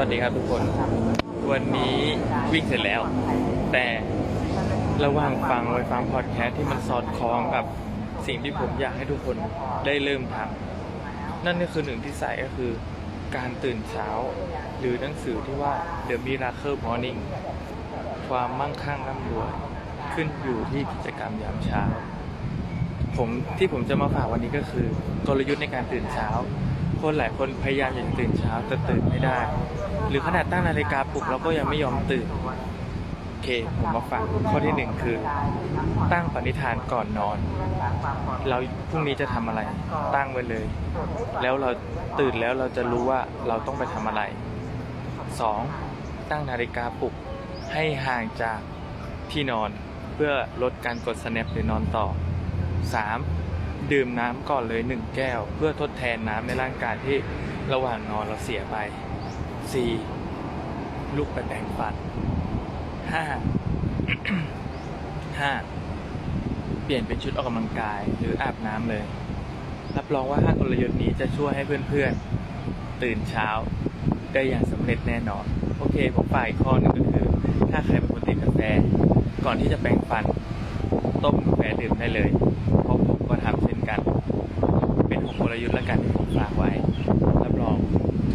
วัสดีครับทุกคน วันนี้วิ่งเสร็จแล้ว แต่ระหว่างฟังไว้ฟังพอดแคสต์ที่มันสอดคล้องกับสิ่งที่ผมอยากให้ทุกคนได้เริ่มทำนั่นก็คือหนึ่งที่ใส่ก็คือการตื่นเช้า หรือหนังสือที่ว่า The Miracle Morning ความมั่งคั่งร่ำรวยขึ้นอยู่ที่กิจกรรมยามเช้า ผมที่ผมจะมาฝากวันนี้ก็คือกลยุทธ์ในการตื่นเช้า คนหลายคนพยายามอยากตื่นเช้าแต่ตื่นไม่ได้ หรือขนาดตั้งนาฬิกาปลุกเราก็ยังไม่ยอมตื่นโอเคผมมาฝากข้อที่หนึ่งคือ ตั้งปณิธานก่อนนอน เราพรุ่งนี้จะทำอะไร ตั้งไว้เลย แล้วเราตื่นแล้วเราจะรู้ว่าเราต้องไปทำอะไร 2. ตั้งนาฬิกาปลุกให้ห่างจากที่นอนเพื่อลดการกด snap หรือนอนต่อ 3. ดื่มน้ำก่อนเลย 1 แก้ว เพื่อทดแทนน้ำในร่างกายที่ระหว่างนอนเราเสียไป 4. ลุกไปแปรงฟัน 5. 5. เปลี่ยนเป็นชุดออกกำลังกายหรืออาบน้ำเลย รับรองว่าห้ากลยุทธ์นี้จะช่วยให้เพื่อนๆ ตื่นเช้า ได้อย่างสำเร็จแน่นอน โอเค ผมฝ่ายข้อหนึงก็คือ ถ้าใครเป็นคนติดกาแฟ ก่อนที่จะแปรงฟัน ต้มกาแฟดื่มได้เลย ทำเช่นกัน เป็นหกกลยุทธ์ละกันที่ผมฝากไว้ รับรอง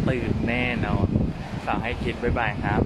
ตื่นแน่นอนฝากให้คิดบ๊ายบายครับ